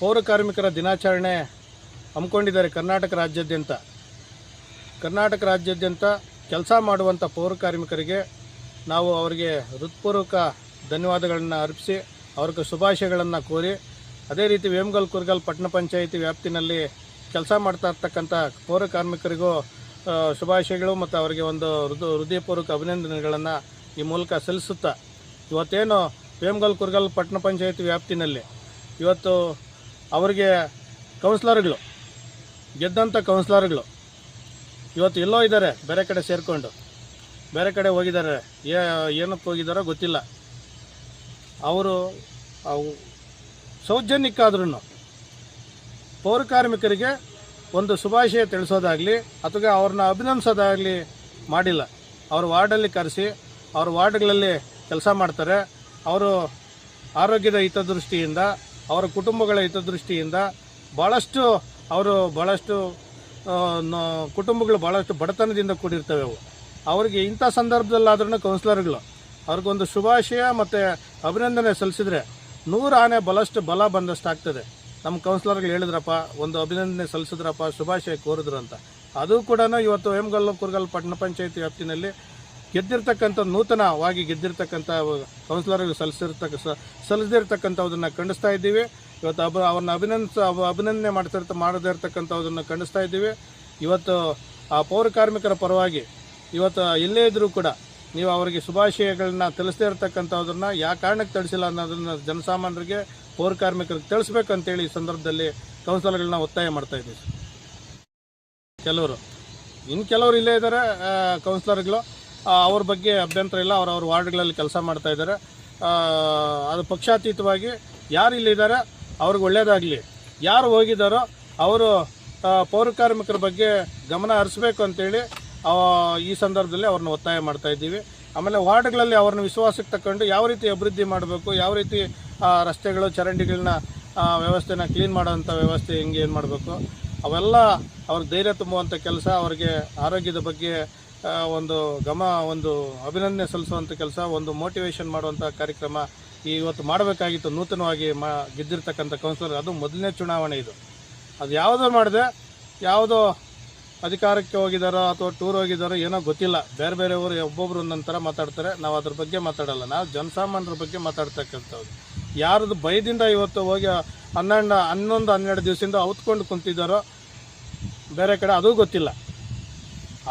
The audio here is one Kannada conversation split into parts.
ಪೌರ ಕಾರ್ಮಿಕರ ದಿನಾಚರಣೆ ಹಮ್ಮಿಕೊಂಡಿದ್ದಾರೆ ಕರ್ನಾಟಕ ರಾಜ್ಯಾದ್ಯಂತ. ಕರ್ನಾಟಕ ರಾಜ್ಯಾದ್ಯಂತ ಕೆಲಸ ಮಾಡುವಂಥ ಪೌರ ಕಾರ್ಮಿಕರಿಗೆ ನಾವು ಅವರಿಗೆ ಹೃತ್ಪೂರ್ವಕ ಧನ್ಯವಾದಗಳನ್ನು ಅರ್ಪಿಸಿ, ಅವ್ರಿಗೆ ಶುಭಾಶಯಗಳನ್ನು ಕೋರಿ, ಅದೇ ರೀತಿ ವೇಮಗಲ್, ಕುರ್ಗಲ್, ಪಟ್ಟಣ ಪಂಚಾಯಿತಿ ವ್ಯಾಪ್ತಿನಲ್ಲಿ ಕೆಲಸ ಮಾಡ್ತಾ ಇರ್ತಕ್ಕಂಥ ಪೌರ ಕಾರ್ಮಿಕರಿಗೂ ಶುಭಾಶಯಗಳು ಮತ್ತು ಅವರಿಗೆ ಒಂದು ಹೃದ, ಹೃದಯಪೂರ್ವಕ ಅಭಿನಂದನೆಗಳನ್ನು ಈ ಮೂಲಕ ಸಲ್ಲಿಸುತ್ತಾ, ಇವತ್ತೇನು ವೇಮಗಲ್, ಕುರ್ಗಲ್, ಪಟ್ಟಣ ಪಂಚಾಯಿತಿ ವ್ಯಾಪ್ತಿನಲ್ಲಿ, ಇವತ್ತು ಅವರಿಗೆ ಕೌನ್ಸ್ಲರ್ಗಳು ಗೆದ್ದಂಥ ಕೌನ್ಸ್ಲರ್ಗಳು ಇವತ್ತು ಎಲ್ಲೋ ಇದ್ದಾರೆ, ಬೇರೆ ಕಡೆ ಸೇರಿಕೊಂಡು. ಬೇರೆ ಕಡೆ ಹೋಗಿದ್ದಾರೆ ಏನಕ್ಕೆ ಹೋಗಿದ್ದಾರೋ ಗೊತ್ತಿಲ್ಲ. ಅವರು, ಅವು ಸೌಜನ್ಯಕ್ಕಾದ್ರೂ ಪೌರ ಕಾರ್ಮಿಕರಿಗೆ ಒಂದು ಶುಭಾಶಯ ತಿಳಿಸೋದಾಗಲಿ, ಅಥವಾ ಅವ್ರನ್ನ ಅಭಿನಂದಿಸೋದಾಗಲಿ ಮಾಡಿಲ್ಲ. ಅವ್ರ ವಾರ್ಡಲ್ಲಿ ಕರೆಸಿ, ಅವ್ರ ವಾರ್ಡ್ಗಳಲ್ಲಿ ಕೆಲಸ ಮಾಡ್ತಾರೆ. ಅವರು ಆರೋಗ್ಯದ ಹಿತದೃಷ್ಟಿಯಿಂದ ಅವರ ಕುಟುಂಬಗಳ ಹಿತದೃಷ್ಟಿಯಿಂದ ಭಾಳಷ್ಟು ಅವರು ಭಾಳಷ್ಟು ಕುಟುಂಬಗಳು ಭಾಳಷ್ಟು ಬಡತನದಿಂದ ಕೂಡಿರ್ತವೆ ಅವು. ಅವರಿಗೆ ಇಂಥ ಸಂದರ್ಭದಲ್ಲಾದ್ರೂ ಕೌನ್ಸಿಲರ್ಗಳು ಅವ್ರಿಗೊಂದು ಶುಭಾಶಯ ಮತ್ತು ಅಭಿನಂದನೆ ಸಲ್ಲಿಸಿದ್ರೆ ನೂರು ಆನೆ ಬಲಷ್ಟು ಬಲ ಬಂದಷ್ಟು ಆಗ್ತದೆ. ನಮ್ಮ ಕೌನ್ಸಿಲರ್ಗಳು ಹೇಳಿದ್ರಪ್ಪ, ಒಂದು ಅಭಿನಂದನೆ ಸಲ್ಲಿಸಿದ್ರಪ್ಪ, ಶುಭಾಶಯ ಕೋರಿದ್ರು ಅಂತ. ಅದು ಕೂಡ ಇವತ್ತು ವೇಮಗಲ್ಲು ಕುರ್ಗಲ್ ಪಟ್ಟಣ ಪಂಚಾಯತಿ ವ್ಯಾಪ್ತಿನಲ್ಲಿ ಗೆದ್ದಿರ್ತಕ್ಕಂಥ ನೂತನವಾಗಿ ಗೆದ್ದಿರ್ತಕ್ಕಂಥ ಕೌನ್ಸಿಲರ್ಗಳು ಸಲ್ಲಿಸಿರ್ತಕ್ಕ ಸ- ಸಲ್ಲಿಸಿರ್ತಕ್ಕಂಥದ್ದನ್ನು ಖಂಡಿಸ್ತಾ ಇದ್ದೀವಿ. ಇವತ್ತು ಅಬ, ಅವ್ರನ್ನ ಅಭಿನಂದಿಸ ಅಭಿನಂದನೆ ಮಾಡ್ತಿರ್ತ ಮಾಡದೇ ಇರ್ತಕ್ಕಂಥದ್ದನ್ನು ಖಂಡಿಸ್ತಾ ಇದ್ದೀವಿ. ಇವತ್ತು ಆ ಪೌರ ಕಾರ್ಮಿಕರ ಪರವಾಗಿ ಇವತ್ತು ಎಲ್ಲೇ ಇದ್ದರೂ ಕೂಡ ನೀವು ಅವರಿಗೆ ಶುಭಾಶಯಗಳನ್ನ ತಿಳಿಸದೇ ಇರತಕ್ಕಂಥದ್ದನ್ನ ಯಾವ ಕಾರಣಕ್ಕೆ ತಿಳಿಸಿಲ್ಲ ಅನ್ನೋದನ್ನ ಜನಸಾಮಾನ್ಯರಿಗೆ, ಪೌರ ಕಾರ್ಮಿಕರಿಗೆ ತಿಳಿಸ್ಬೇಕಂತೇಳಿ ಈ ಸಂದರ್ಭದಲ್ಲಿ ಕೌನ್ಸಿಲರ್ಗಳನ್ನ ಒತ್ತಾಯ ಮಾಡ್ತಾ ಇದ್ದೀವಿ. ಕೆಲವರು ಇನ್ನು ಕೆಲವರು ಇಲ್ಲೇ ಇದ್ದಾರೆ ಕೌನ್ಸಿಲರ್ಗಳು. ಅವ್ರ ಬಗ್ಗೆ ಅಭ್ಯಂತರ ಇಲ್ಲ. ಅವ್ರ ಅವ್ರ ವಾರ್ಡ್ಗಳಲ್ಲಿ ಕೆಲಸ ಮಾಡ್ತಾ ಇದ್ದಾರೆ. ಅದು ಪಕ್ಷಾತೀತವಾಗಿ ಯಾರು ಇಲ್ಲಿದ್ದಾರೆ? ಅವ್ರಿಗೆ ಒಳ್ಳೆಯದಾಗಲಿ ಯಾರು ಹೋಗಿದ್ದಾರೋ ಅವರು ಪೌರಕಾರ್ಮಿಕರ ಪೌರ ಕಾರ್ಮಿಕರ ಬಗ್ಗೆ ಗಮನ ಹರಿಸ್ಬೇಕು ಅಂತೇಳಿ ಈ ಸಂದರ್ಭದಲ್ಲಿ ಅವ್ರನ್ನ ಒತ್ತಾಯ ಮಾಡ್ತಾ ಇದ್ದೀವಿ. ಆಮೇಲೆ ವಾರ್ಡ್ಗಳಲ್ಲಿ ಅವ್ರನ್ನ ವಿಶ್ವಾಸಕ್ಕೆ ತಗೊಂಡು ಯಾವ ರೀತಿ ಅಭಿವೃದ್ಧಿ ಮಾಡಬೇಕು, ಯಾವ ರೀತಿ ರಸ್ತೆಗಳು, ಚರಂಡಿಗಳನ್ನ ವ್ಯವಸ್ಥೆನ ಕ್ಲೀನ್ ಮಾಡೋವಂಥ ವ್ಯವಸ್ಥೆ ಹೆಂಗೆ ಏನು ಮಾಡಬೇಕು, ಅವೆಲ್ಲ ಅವ್ರಿಗೆ ಧೈರ್ಯ ತುಂಬುವಂಥ ಕೆಲಸ, ಅವ್ರಿಗೆ ಆರೋಗ್ಯದ ಬಗ್ಗೆ ಒಂದು ಗಮ ಒಂದು ಅಭಿನಂದನೆ ಸಲ್ಲಿಸುವಂಥ ಕೆಲಸ, ಒಂದು ಮೋಟಿವೇಶನ್ ಮಾಡುವಂಥ ಕಾರ್ಯಕ್ರಮ ಇವತ್ತು ಮಾಡಬೇಕಾಗಿತ್ತು. ನೂತನವಾಗಿ ಮಾ, ಗೆದ್ದಿರ್ತಕ್ಕಂಥ ಕೌನ್ಸಿಲರ್ ಅದು ಮೊದಲನೇ ಚುನಾವಣೆ ಇದು. ಅದು ಯಾವುದೋ ಮಾಡಿದೆ, ಯಾವುದೋ ಅಧಿಕಾರಕ್ಕೆ ಹೋಗಿದ್ದಾರೋ ಅಥವಾ ಟೂರ್ ಹೋಗಿದ್ದಾರೋ ಏನೋ ಗೊತ್ತಿಲ್ಲ. ಬೇರೆ ಬೇರೆಯವರು ಒಬ್ಬೊಬ್ರು ಒಂದೊಂದು ಥರ ಮಾತಾಡ್ತಾರೆ. ನಾವು ಅದ್ರ ಬಗ್ಗೆ ಮಾತಾಡಲ್ಲ. ನಾವು ಜನಸಾಮಾನ್ಯರ ಬಗ್ಗೆ ಮಾತಾಡ್ತಕ್ಕಂಥವ್ರು. ಯಾರದು ಭಯದಿಂದ ಇವತ್ತು ಹೋಗಿ ಹನ್ನೆರಡು, ಹನ್ನೊಂದು, ಹನ್ನೆರಡು ದಿವಸದಿಂದ ಅವತ್ಕೊಂಡು ಕುಂತಿದ್ದಾರೋ, ಬೇರೆ ಕಡೆ ಅದೂ ಗೊತ್ತಿಲ್ಲ.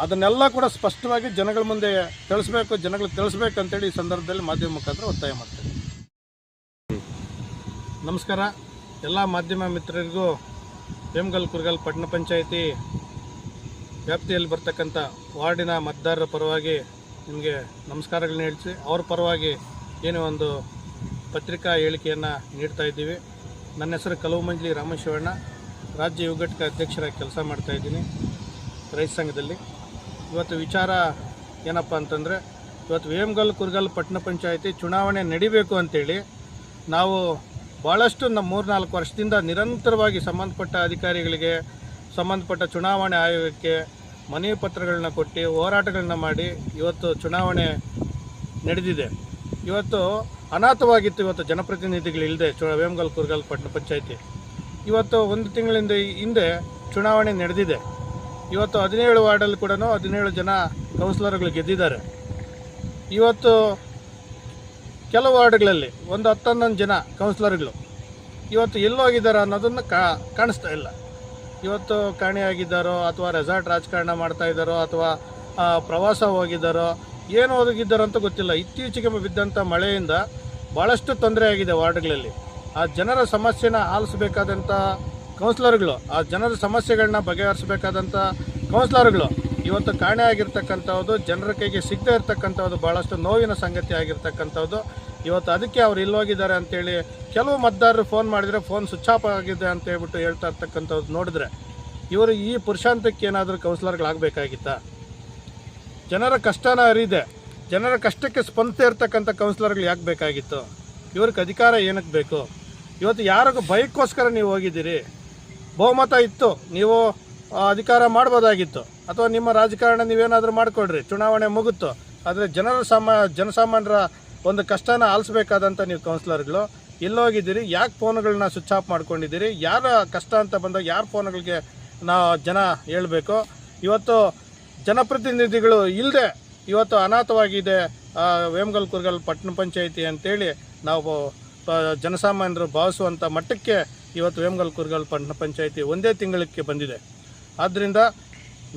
ಅದನ್ನೆಲ್ಲ ಕೂಡ ಸ್ಪಷ್ಟವಾಗಿ ಜನಗಳ ಮುಂದೆ ತಿಳಿಸ್ಬೇಕು, ಜನಗಳಿಗೆ ತಿಳಿಸ್ಬೇಕಂತೇಳಿ ಈ ಸಂದರ್ಭದಲ್ಲಿ ಮಾಧ್ಯಮ ಮುಖಾಂತರ ಒತ್ತಾಯ ಮಾಡ್ತೇನೆ ನಮಸ್ಕಾರ. ಎಲ್ಲ ಮಾಧ್ಯಮ ಮಿತ್ರರಿಗೂ ಹೇಮಗಲ್ ಕುರ್ಗಲ್ ಪಟ್ಟಣ ಪಂಚಾಯಿತಿ ವ್ಯಾಪ್ತಿಯಲ್ಲಿ ಬರ್ತಕ್ಕಂಥ ವಾರ್ಡಿನ ಮತದಾರರ ಪರವಾಗಿ ನಿಮಗೆ ನಮಸ್ಕಾರಗಳನ್ನ ಹೇಳಿಸಿ ಅವ್ರ ಪರವಾಗಿ ಏನೇ ಒಂದು ಪತ್ರಿಕಾ ಹೇಳಿಕೆಯನ್ನು ನೀಡ್ತಾ ಇದ್ದೀವಿ. ನನ್ನ ಹೆಸರು ಕಲವು ಮಂಜಲಿ ರಾಮೇಶ್ವರಣ್ಣ. ರಾಜ್ಯ ಯುವ ಘಟಕ ಅಧ್ಯಕ್ಷರಾಗಿ ಕೆಲಸ ಮಾಡ್ತಾ ಇದ್ದೀನಿ. ರೈತ ಸಂಘದಲ್ಲಿ. ಇವತ್ತು ವಿಚಾರ ಏನಪ್ಪ ಅಂತಂದರೆ, ಇವತ್ತು ವೇಮಗಲ್ ಕುರ್ಗಲ್ ಪಟ್ಟಣ ಪಂಚಾಯಿತಿ ಚುನಾವಣೆ ನಡಿಬೇಕು ಅಂತೇಳಿ ನಾವು ಭಾಳಷ್ಟು ನಮ್ಮ ಮೂರ್ನಾಲ್ಕು ವರ್ಷದಿಂದ ನಿರಂತರವಾಗಿ ಸಂಬಂಧಪಟ್ಟ ಅಧಿಕಾರಿಗಳಿಗೆ, ಸಂಬಂಧಪಟ್ಟ ಚುನಾವಣೆ ಆಯೋಗಕ್ಕೆ ಮನವಿ ಪತ್ರಗಳನ್ನ ಕೊಟ್ಟು ಹೋರಾಟಗಳನ್ನ ಮಾಡಿ ಇವತ್ತು ಚುನಾವಣೆ ನಡೆದಿದೆ. ಇವತ್ತು ಅನಾಥವಾಗಿತ್ತು ಇವತ್ತು ಜನಪ್ರತಿನಿಧಿಗಳಿಲ್ಲದೆ ಚು, ವೇಮಗಲ್ ಕುರ್ಗಲ್ ಪಟ್ಟಣ ಪಂಚಾಯಿತಿ. ಇವತ್ತು ಒಂದು ತಿಂಗಳಿಂದ ಹಿಂದೆ ಚುನಾವಣೆ ನಡೆದಿದೆ. ಇವತ್ತು ಹದಿನೇಳು ವಾರ್ಡಲ್ಲಿ ಕೂಡ ಹದಿನೇಳು ಜನ ಕೌನ್ಸಿಲರ್ಗಳು ಗೆದ್ದಿದ್ದಾರೆ. ಇವತ್ತು ಕೆಲವು ವಾರ್ಡ್ಗಳಲ್ಲಿ ಒಂದು ಹತ್ತೊಂದೊಂದು ಜನ ಕೌನ್ಸಿಲರ್ಗಳು ಇವತ್ತು ಎಲ್ಲೋಗಿದ್ದಾರೆ ಅನ್ನೋದನ್ನು ಕಾಣಿಸ್ತಾ ಇಲ್ಲ. ಇವತ್ತು ಕಾಣೆಯಾಗಿದ್ದಾರೋ ಅಥವಾ ರೆಸಾರ್ಟ್ ರಾಜಕಾರಣ ಮಾಡ್ತಾ ಇದ್ದಾರೋ ಅಥವಾ ಪ್ರವಾಸ ಹೋಗಿದ್ದಾರೋ, ಏನು ಒದಗಿದ್ದಾರೋ ಅಂತ ಗೊತ್ತಿಲ್ಲ. ಇತ್ತೀಚೆಗೆ ಬಿದ್ದಂಥ ಮಳೆಯಿಂದ ಭಾಳಷ್ಟು ತೊಂದರೆ ಆಗಿದೆ ವಾರ್ಡ್ಗಳಲ್ಲಿ. ಆ ಜನರ ಸಮಸ್ಯೆನ ಆಲಿಸಬೇಕಾದಂಥ ಕೌನ್ಸಿಲರ್ಗಳು, ಆ ಜನರ ಸಮಸ್ಯೆಗಳನ್ನ ಬಗೆಹರಿಸಬೇಕಾದಂಥ ಕೌನ್ಸಿಲರ್ಗಳು, ಇವತ್ತು ಕಾಣೆ ಆಗಿರ್ತಕ್ಕಂಥದ್ದು ಜನರ ಕೈಗೆ ಸಿಗದೇ ಇರ್ತಕ್ಕಂಥದ್ದು ಭಾಳಷ್ಟು ನೋವಿನ ಸಂಗತಿ ಆಗಿರ್ತಕ್ಕಂಥದ್ದು ಇವತ್ತು ಅದಕ್ಕೆ ಅವ್ರು ಇಲ್ಲೋಗಿದ್ದಾರೆ ಅಂತೇಳಿ ಕೆಲವು ಮತದಾರರು ಫೋನ್ ಮಾಡಿದರೆ ಫೋನ್ ಸ್ವಿಚ್ ಆಫ್ ಆಗಿದೆ ಅಂತ ಹೇಳ್ಬಿಟ್ಟು ಹೇಳ್ತಾ ಇರ್ತಕ್ಕಂಥದ್ದು ನೋಡಿದ್ರೆ, ಇವರು ಈ ಪುರುಷಾಂತಕ್ಕೆ ಏನಾದರೂ ಕೌನ್ಸಿಲರ್ಗಳಾಗಬೇಕಾಗಿತ್ತಾ? ಜನರ ಕಷ್ಟನ ಅರಿದೆ, ಜನರ ಕಷ್ಟಕ್ಕೆ ಸ್ಪಂದಿಸ್ತಾ ಇರ್ತಕ್ಕಂಥ ಕೌನ್ಸಿಲರ್ಗಳು ಯಾಕೆ ಬೇಕಾಗಿತ್ತು? ಇವ್ರಿಗೆ ಅಧಿಕಾರ ಏನಕ್ಕೆ ಬೇಕು? ಇವತ್ತು ಯಾರಿಗೂ ಭಯಕ್ಕೋಸ್ಕರ ನೀವು ಹೋಗಿದ್ದೀರಿ? ಬಹುಮತ ಇತ್ತು. ನೀವು ಅಧಿಕಾರ ಮಾಡ್ಬೋದಾಗಿತ್ತು. ಅಥವಾ ನಿಮ್ಮ ರಾಜಕಾರಣ ನೀವೇನಾದರೂ ಮಾಡಿಕೊಡ್ರಿ ಚುನಾವಣೆ ಮುಗಿತು. ಆದರೆ ಜನರ ಸಾಮಾ, ಜನಸಾಮಾನ್ಯರ ಒಂದು ಕಷ್ಟನ ಆಲಿಸ್ಬೇಕಾದಂಥ ನೀವು ಕೌನ್ಸಿಲರ್ಗಳು. ಎಲ್ಲೋಗಿದ್ದೀರಿ ಯಾಕೆ ಫೋನ್ಗಳನ್ನ ಸ್ವಿಚ್ ಆಫ್ ಮಾಡ್ಕೊಂಡಿದ್ದೀರಿ? ಯಾರ ಕಷ್ಟ ಅಂತ ಬಂದಾಗ ಯಾರ ಫೋನ್ಗಳಿಗೆ ನಾವು ಜನ ಹೇಳಬೇಕು? ಇವತ್ತು ಜನಪ್ರತಿನಿಧಿಗಳು ಇಲ್ಲದೆ ಇವತ್ತು ಅನಾಥವಾಗಿದೆ ವೇಮಗಲ್ ಕುರ್ಗಲ್ ಪಟ್ಟಣ ಪಂಚಾಯಿತಿ ಅಂತೇಳಿ ನಾವು ಜನಸಾಮಾನ್ಯರು ಭಾವಿಸುವಂಥ ಮಟ್ಟಕ್ಕೆ ಇವತ್ತು ವೇಮಗಲ್ ಕುರ್ಗಲ್ ಪಟ್ಟಣ ಪಂಚಾಯಿತಿ ಒಂದೇ ತಿಂಗಳಿಗೆ ಬಂದಿದೆ. ಆದ್ದರಿಂದ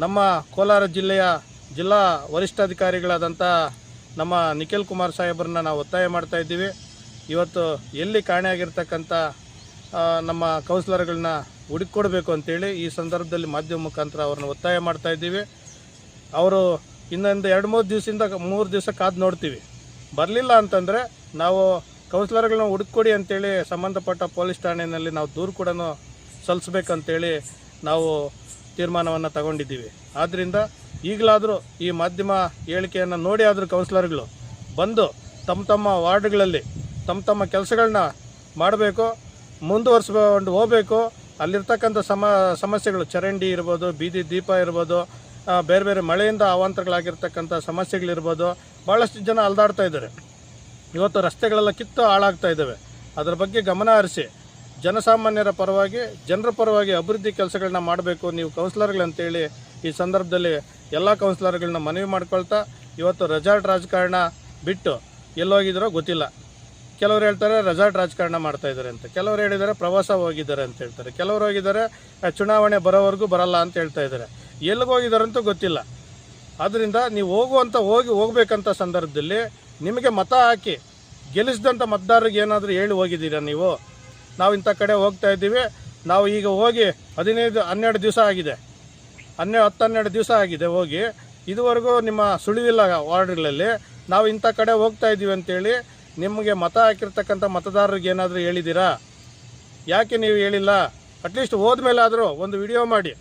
ನಮ್ಮ ಕೋಲಾರ ಜಿಲ್ಲೆಯ ಜಿಲ್ಲಾ ವರಿಷ್ಠಾಧಿಕಾರಿಗಳಾದಂಥ ನಮ್ಮ ನಿಖಿಲ್ ಕುಮಾರ್ ಸಾಹೇಬ್ರನ್ನ ನಾವು ಒತ್ತಾಯ ಮಾಡ್ತಾ ಇದ್ದೀವಿ. ಇವತ್ತು ಎಲ್ಲಿ ಕಾಣೆಯಾಗಿರ್ತಕ್ಕಂಥ ನಮ್ಮ ಕೌನ್ಸಿಲರ್ಗಳನ್ನ ಹುಡುಕೊಡ್ಬೇಕು ಅಂತೇಳಿ ಈ ಸಂದರ್ಭದಲ್ಲಿ ಮಾಧ್ಯಮ ಮುಖಾಂತರ ಅವ್ರನ್ನ ಒತ್ತಾಯ ಮಾಡ್ತಾ ಇದ್ದೀವಿ. ಅವರು ಇನ್ನೊಂದು ಎರಡು ಮೂರು ದಿವಸದಿಂದ ಮೂರು ದಿವಸ ಕಾದು ನೋಡ್ತೀವಿ. ಬರಲಿಲ್ಲ ಅಂತಂದರೆ ನಾವು ಕೌನ್ಸಿಲರ್ಗಳನ್ನ ಹುಡುಕೊಡಿ ಅಂತೇಳಿ ಸಂಬಂಧಪಟ್ಟ ಪೊಲೀಸ್ ಠಾಣೆಯಲ್ಲಿ ನಾವು ದೂರು ಕೂಡ ಸಲ್ಲಿಸ್ಬೇಕಂತೇಳಿ ನಾವು ತೀರ್ಮಾನವನ್ನು ತಗೊಂಡಿದ್ದೀವಿ. ಆದ್ದರಿಂದ ಈಗಲಾದರೂ ಈ ಮಾಧ್ಯಮ ಹೇಳಿಕೆಯನ್ನು ನೋಡಿ ಆದರೂ ಕೌನ್ಸಿಲರ್ಗಳು ಬಂದು ತಮ್ಮ ತಮ್ಮ ವಾರ್ಡ್ಗಳಲ್ಲಿ ತಮ್ಮ ತಮ್ಮ ಕೆಲಸಗಳನ್ನ ಮಾಡಬೇಕು ಮುಂದುವರಿಸ್ಕೊಂಡು ಹೋಗಬೇಕು. ಅಲ್ಲಿರ್ತಕ್ಕಂಥ ಸಮ, ಸಮಸ್ಯೆಗಳು ಚರಂಡಿ ಇರ್ಬೋದು, ಬೀದಿ ದೀಪ ಇರ್ಬೋದು ಬೇರೆ ಬೇರೆ ಮಳೆಯಿಂದ ಅವಾಂತರಗಳಾಗಿರ್ತಕ್ಕಂಥ ಸಮಸ್ಯೆಗಳಿರ್ಬೋದು ಭಾಳಷ್ಟು ಜನ ಅಲ್ದಾಡ್ತಾ ಇದ್ದಾರೆ. ಇವತ್ತು ರಸ್ತೆಗಳೆಲ್ಲ ಕಿತ್ತು ಹಾಳಾಗ್ತಾ ಇದ್ದಾವೆ. ಅದರ ಬಗ್ಗೆ ಗಮನ ಹರಿಸಿ. ಜನಸಾಮಾನ್ಯರ ಪರವಾಗಿ, ಜನರ ಪರವಾಗಿ ಅಭಿವೃದ್ಧಿ ಕೆಲಸಗಳನ್ನ ಮಾಡಬೇಕು. ನೀವು ಕೌನ್ಸಿಲರ್ಗಳಂತೇಳಿ ಈ ಸಂದರ್ಭದಲ್ಲಿ ಎಲ್ಲ ಕೌನ್ಸಿಲರ್ಗಳನ್ನ ಮನವಿ ಮಾಡ್ಕೊಳ್ತಾ ಇವತ್ತು ರೆಸಾರ್ಟ್ ರಾಜಕಾರಣ ಬಿಟ್ಟು ಎಲ್ಲೋಗಿದ್ದಾರೋ ಗೊತ್ತಿಲ್ಲ. ಕೆಲವರು ಹೇಳ್ತಾರೆ ರೆಸಾರ್ಟ್ ರಾಜಕಾರಣ ಮಾಡ್ತಾ ಇದ್ದಾರೆ ಅಂತ. ಕೆಲವರು ಹೇಳಿದ್ದಾರೆ ಪ್ರವಾಸ ಹೋಗಿದ್ದಾರೆ ಅಂತ ಹೇಳ್ತಾರೆ. ಕೆಲವರು ಹೋಗಿದ್ದಾರೆ ಚುನಾವಣೆ ಬರೋವರೆಗೂ ಬರಲ್ಲ ಅಂತ ಹೇಳ್ತಾ ಇದ್ದಾರೆ. ಎಲ್ಲಿಗೆ ಹೋಗಿದ್ದಾರಂತೂ ಗೊತ್ತಿಲ್ಲ. ಆದ್ದರಿಂದ ನೀವು ಹೋಗುವಂಥ ಹೋಗಿ ಹೋಗ್ಬೇಕಂತ ಸಂದರ್ಭದಲ್ಲಿ ನಿಮಗೆ ಮತ ಹಾಕಿ ಗೆಲ್ಲಿಸಿದಂಥ ಮತದಾರರಿಗೆ ಏನಾದರೂ ಹೇಳಿ ಹೋಗಿದ್ದೀರಾ ನೀವು? ನಾವು ಇಂಥ ಕಡೆ ಹೋಗ್ತಾ ಇದ್ದೀವಿ. ನಾವು ಈಗ ಹೋಗಿ ಹದಿನೈದು, ಹನ್ನೆರಡು ದಿವಸ ಆಗಿದೆ. ಹನ್ನೆರಡು ಹತ್ತು ಹನ್ನೆರಡು ದಿವಸ ಆಗಿದೆ ಹೋಗಿ. ಇದುವರೆಗೂ ನಿಮ್ಮ ಸುಳಿವಿಲ್ಲ ವಾರ್ಡ್ಗಳಲ್ಲಿ. ನಾವು ಇಂಥ ಕಡೆ ಹೋಗ್ತಾ ಇದ್ದೀವಿ ಅಂತೇಳಿ ನಿಮಗೆ ಮತ ಹಾಕಿರ್ತಕ್ಕಂಥ ಮತದಾರರಿಗೆ ಏನಾದರೂ ಹೇಳಿದ್ದೀರಾ? ಯಾಕೆ ನೀವು ಹೇಳಿಲ್ಲ? ಅಟ್ಲೀಸ್ಟ್ ಹೋದ್ಮೇಲೆ ಆದರೂ ಒಂದು ವಿಡಿಯೋ ಮಾಡಿ.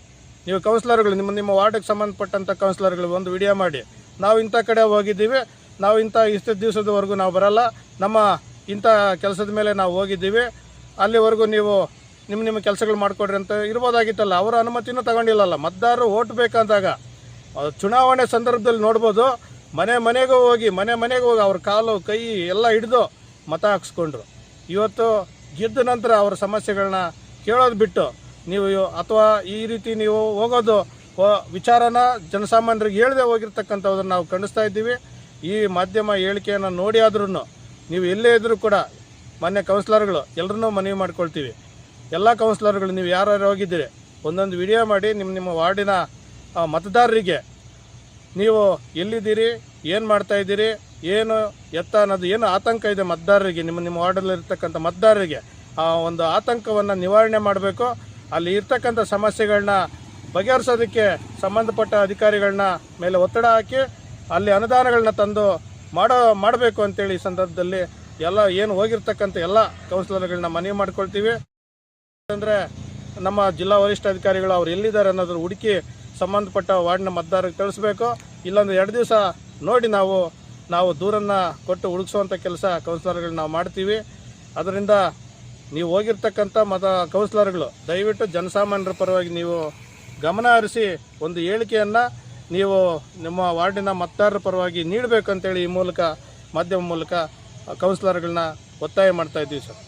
ನೀವು ಕೌನ್ಸಿಲರ್ಗಳು, ನಿಮ್ಮ ನಿಮ್ಮ ವಾರ್ಡಿಗೆ ಸಂಬಂಧಪಟ್ಟಂಥ ಕೌನ್ಸಿಲರ್ಗಳು ಒಂದು ವಿಡಿಯೋ ಮಾಡಿ. ನಾವು ಇಂಥ ಕಡೆ ಹೋಗಿದ್ದೀವಿ. ನಾವು ಇಂಥ ಇಷ್ಟು ದಿವಸದವರೆಗೂ ನಾವು ಬರಲ್ಲ. ನಮ್ಮ ಇಂಥ ಕೆಲಸದ ಮೇಲೆ ನಾವು ಹೋಗಿದ್ದೀವಿ. ಅಲ್ಲಿವರೆಗೂ ನೀವು ನಿಮ್ಮ ನಿಮ್ಮ ಕೆಲಸಗಳು ಮಾಡಿಕೊಡ್ರಿ ಅಂತ ಇರ್ಬೋದಾಗಿತ್ತಲ್ಲ. ಅವರ ಅನುಮತಿನೂ ತಗೊಂಡಿಲ್ಲಲ್ಲ. ಮತದಾರರು ಓಟ್ ಬೇಕಂದಾಗ ಚುನಾವಣೆ ಸಂದರ್ಭದಲ್ಲಿ ನೋಡ್ಬೋದು. ಮನೆ ಮನೆಗೂ ಹೋಗಿ, ಮನೆ ಮನೆಗೆ ಹೋಗಿ ಅವ್ರ ಕಾಲು, ಕೈ ಎಲ್ಲ ಹಿಡಿದು ಮತ ಹಾಕ್ಸ್ಕೊಂಡ್ರು. ಇವತ್ತು ಗೆದ್ದ ನಂತರ ಅವ್ರ ಸಮಸ್ಯೆಗಳನ್ನ ಕೇಳೋದು ಬಿಟ್ಟು ನೀವು ಅಥವಾ ಈ ರೀತಿ ನೀವು ಹೋಗೋದು ವಿಚಾರನ ಜನಸಾಮಾನ್ಯರಿಗೆ ಹೇಳದೆ ಹೋಗಿರ್ತಕ್ಕಂಥದ್ದನ್ನು ನಾವು ಖಂಡಿಸ್ತಾ ಇದ್ದೀವಿ. ಈ ಮಾಧ್ಯಮ ಹೇಳಿಕೆಯನ್ನು ನೋಡಿ ಆದ್ರೂ ನೀವು ಎಲ್ಲೇ ಇದ್ದರೂ ಕೂಡ ಮೊನ್ನೆ ಕೌನ್ಸಿಲರ್ಗಳು ಎಲ್ಲರನ್ನೂ ಮನವಿ ಮಾಡ್ಕೊಳ್ತೀವಿ. ಎಲ್ಲ ಕೌನ್ಸಿಲರ್ಗಳು, ನೀವು ಯಾರ್ಯಾರು ಹೋಗಿದ್ದೀರಿ, ಒಂದೊಂದು ವಿಡಿಯೋ ಮಾಡಿ ನಿಮ್ಮ ನಿಮ್ಮ ವಾರ್ಡಿನ ಮತದಾರರಿಗೆ ನೀವು ಎಲ್ಲಿದ್ದೀರಿ, ಏನು ಮಾಡ್ತಾ ಇದ್ದೀರಿ, ಏನು ಎತ್ತ ಅನ್ನೋದು, ಏನು ಆತಂಕ ಇದೆ ಮತದಾರರಿಗೆ, ನಿಮ್ಮ ನಿಮ್ಮ ವಾರ್ಡಲ್ಲಿರ್ತಕ್ಕಂಥ ಮತದಾರರಿಗೆ, ಆ, ಒಂದು ಆತಂಕವನ್ನು ನಿವಾರಣೆ ಮಾಡಬೇಕು. ಅಲ್ಲಿ ಇರ್ತಕ್ಕಂಥ ಸಮಸ್ಯೆಗಳನ್ನ ಬಗೆಹರಿಸೋದಕ್ಕೆ ಸಂಬಂಧಪಟ್ಟ ಅಧಿಕಾರಿಗಳನ್ನ ಮೇಲೆ ಒತ್ತಡ ಹಾಕಿ ಅಲ್ಲಿ ಅನುದಾನಗಳನ್ನ ತಂದು ಮಾಡೋ, ಮಾಡಬೇಕು ಅಂತೇಳಿ ಈ ಸಂದರ್ಭದಲ್ಲಿ ಎಲ್ಲ ಏನು ಹೋಗಿರ್ತಕ್ಕಂಥ ಎಲ್ಲ ಕೌನ್ಸಿಲರ್ಗಳನ್ನ ಮನವಿ ಮಾಡ್ಕೊಳ್ತೀವಿ. ಅಂದರೆ ನಮ್ಮ ಜಿಲ್ಲಾ ವರಿಷ್ಠಾಧಿಕಾರಿಗಳು ಅವ್ರು ಎಲ್ಲಿದ್ದಾರೆ ಅನ್ನೋದ್ರ ಹುಡುಕಿ ಸಂಬಂಧಪಟ್ಟ ವಾರ್ಡ್ನ ಮತದಾರರಿಗೆ ತಿಳಿಸ್ಬೇಕು. ಇಲ್ಲೊಂದು ಎರಡು ದಿವಸ ನೋಡಿ ನಾವು ನಾವು ದೂರನ್ನು ಕೊಟ್ಟು ಹುಡುಕಿಸುವಂಥ ಕೆಲಸ ಕೌನ್ಸಿಲರ್ಗಳು ನಾವು ಮಾಡ್ತೀವಿ. ಅದರಿಂದ ನೀವು ಹೋಗಿರ್ತಕ್ಕಂಥ ಮತ ಕೌನ್ಸಿಲರ್ಗಳು ದಯವಿಟ್ಟು ಜನಸಾಮಾನ್ಯರ ಪರವಾಗಿ ನೀವು ಗಮನ ಹರಿಸಿ ಒಂದು ಹೇಳಿಕೆಯನ್ನು ನೀವು ನಿಮ್ಮ ವಾರ್ಡಿನ ಮತದಾರರ ಪರವಾಗಿ ನೀಡಬೇಕಂತೇಳಿ ಈ ಮೂಲಕ, ಮಾಧ್ಯಮ ಮೂಲಕ ಕೌನ್ಸಿಲರ್ಗಳನ್ನ ಒತ್ತಾಯ ಮಾಡ್ತಾ ಇದ್ದೀವಿ ಸರ್.